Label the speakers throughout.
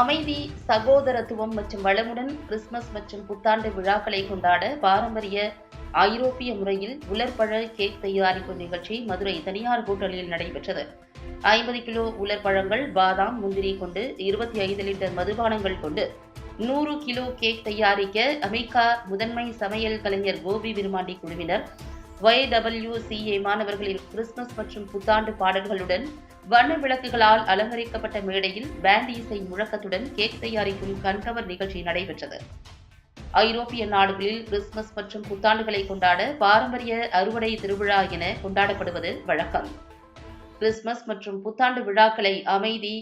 Speaker 1: அமைதி சகோதரத்துவம் மற்றும் வளமுடன் கிறிஸ்துமஸ் மற்றும் புத்தாண்டு விழாக்களை கொண்டாட பாரம்பரிய ஐரோப்பிய முறையில் உலர்பழ கேக் தயாரிக்கும் நிகழ்ச்சி மதுரை தனியார் ஹோட்டலில் நடைபெற்றது. ஐம்பது கிலோ உலர்பழங்கள் பாதாம் முந்திரி கொண்டு இருபத்தி ஐந்து லிட்டர் மதுபானங்கள் கொண்டு நூறு கிலோ கேக் தயாரிக்க அமெரிக்கா முதன்மை சமையல் கலைஞர் கோபி விருமாண்டி குழுவினர் ஒய்டபிள்யூசிஏ மாணவர்களின் கிறிஸ்துமஸ் மற்றும் புத்தாண்டு பாடல்களுடன் வண்ண விளக்குகளால் அலங்கரிக்கப்பட்ட மேடையில் பேண்ட் இசை முழக்கத்துடன் கேக் தயாரிக்கும் கண்கவர் நிகழ்ச்சி நடைபெற்றது. ஐரோப்பிய நாடுகளில் கிறிஸ்துமஸ் மற்றும் புத்தாண்டுகளை கொண்டாட பாரம்பரிய அறுவடை திருவிழா என கொண்டாடப்படுவது வழக்கம். கிறிஸ்துமஸ் மற்றும் புத்தாண்டு விழாக்களை அமைதி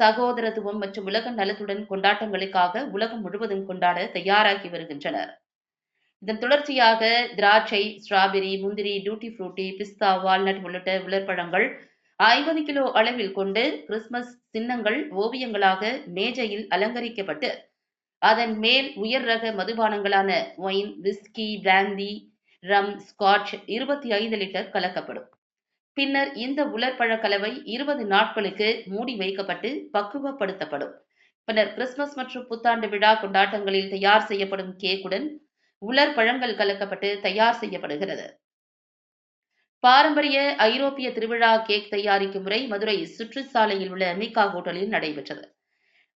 Speaker 1: சகோதரத்துவம் மற்றும் உலக நலத்துடன் கொண்டாட்டங்களுக்காக உலகம் முழுவதும் கொண்டாட தயாராகி வருகின்றனர். இதன் தொடர்ச்சியாக திராட்சை ஸ்ட்ராபெரி முந்திரி டூட்டி ஃப்ரூட்டி பிஸ்தா வால்நட் உள்ளிட்ட உலர்பழங்கள் ஐம்பது கிலோ அளவில் கொண்டு கிறிஸ்துமஸ் சின்னங்கள் ஓவியங்களாக மேஜையில் அலங்கரிக்கப்பட்டு அதன் மேல் உயர் ரக மதுபானங்களான wine whisky brandy rum scotch இருபத்தி ஐந்து லிட்டர் கலக்கப்படும். பின்னர் இந்த உலர்பழ கலவை இருபது நாட்களுக்கு மூடி வைக்கப்பட்டு பக்குவப்படுத்தப்படும். பின்னர் கிறிஸ்துமஸ் மற்றும் புத்தாண்டு விழா கொண்டாட்டங்களில் தயார் செய்யப்படும் கேக்குடன் உலர் பழங்கள் கலக்கப்பட்டு தயார் செய்யப்படுகிறது. பாரம்பரிய ஐரோப்பிய திருவிழா கேக் தயாரிக்கும் முறை மதுரை சுற்றுச்சாலையில் உள்ள மீகா ஹோட்டலில் நடைபெற்றது.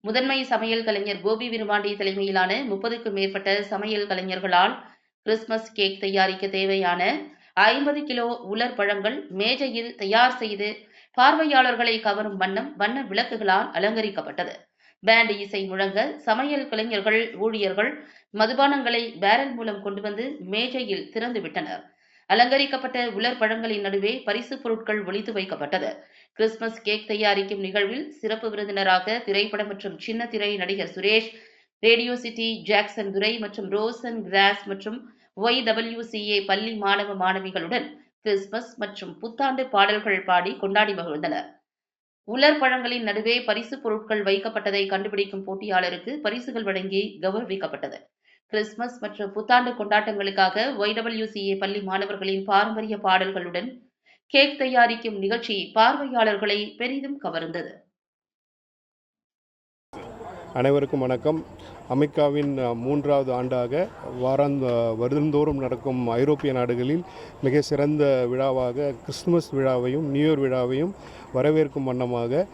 Speaker 1: முதன்மை சமையல் கலைஞர் கோபி விருமாண்டி தலைமையிலான முப்பதுக்கும் மேற்பட்ட சமையல் கலைஞர்களால் கிறிஸ்துமஸ் கேக் தயாரிக்க தேவையான ஐம்பது கிலோ உலர் பழங்கள் மேஜையில் தயார் செய்து பார்வையாளர்களை கவரும் வண்ணம் வண்ண விளக்குகளால் அலங்கரிக்கப்பட்டது. பேண்ட் இசை முழங்க சமையல் கலைஞர்கள் ஊழியர்கள் மதுபானங்களை பேரல் மூலம் கொண்டு வந்து மேஜையில் திறந்து விட்டனர். அலங்கரிக்கப்பட்ட உலர் பழங்களின் நடுவே பரிசு பொருட்கள் ஒளித்து வைக்கப்பட்டது. கிறிஸ்துமஸ் கேக் தயாரிக்கும் நிகழ்வில் சிறப்பு விருந்தினராக திரைப்பட மற்றும் சின்ன திரை நடிகர் Suresh radio city Jackson Durai மற்றும் ரோசன் கிராஸ் மற்றும் ஒய் டபிள்யூசிஏ பள்ளி மாணவ மாணவிகளுடன் கிறிஸ்துமஸ் மற்றும் புத்தாண்டு பாடல்கள் பாடி கொண்டாடி மகிழ்ந்தனர். உலர் பழங்களின் நடுவே பரிசு பொருட்கள் வைக்கப்பட்டதை கண்டுபிடிக்கும் போட்டியாளருக்கு பரிசுகள் வழங்கி கௌரவிக்கப்பட்டது. கிறிஸ்துமஸ் மற்றும் புத்தாண்டு கொண்டாட்டங்களுக்காக ஒய்டபிள்யூசிஏ பள்ளி மாணவர்களின் பாரம்பரிய பாடல்களுடன் கேக் தயாரிக்கும் நிகழ்ச்சி பார்வையாளர்களை பெரிதும் கவர்ந்தது.
Speaker 2: அனைவருக்கும் வணக்கம். அமெரிக்காவின் மூன்றாவது ஆண்டாக வாராந்த வருடந்தோறும் நடக்கும் ஐரோப்பிய நாடுகளில் மிக சிறந்த விழாவாக கிறிஸ்துமஸ் விழாவையும் நியூ இயர் விழாவையும் வரவேற்கும் வண்ணமாக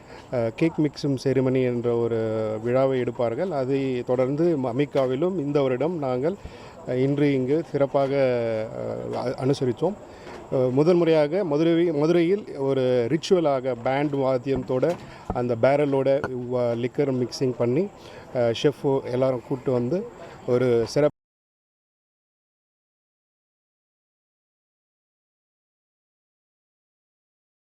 Speaker 2: கேக் மிக்ஸும் செரிமனி என்ற ஒரு விழாவை எடுப்பார்கள். அதை தொடர்ந்து அமெரிக்காவிலும் இந்த வருடம் நாங்கள் இன்று இங்கு சிறப்பாக அனுசரித்தோம். முதன் முறையாக மதுரை மதுரையில் ஒரு ரிச்சுவலாக பேண்ட் வாத்தியத்தோட அந்த பேரலோட லிக்கர் மிக்சிங் பண்ணி ஷெஃப் எல்லாரும் கூப்பிட்டு வந்து ஒரு சிறப்பு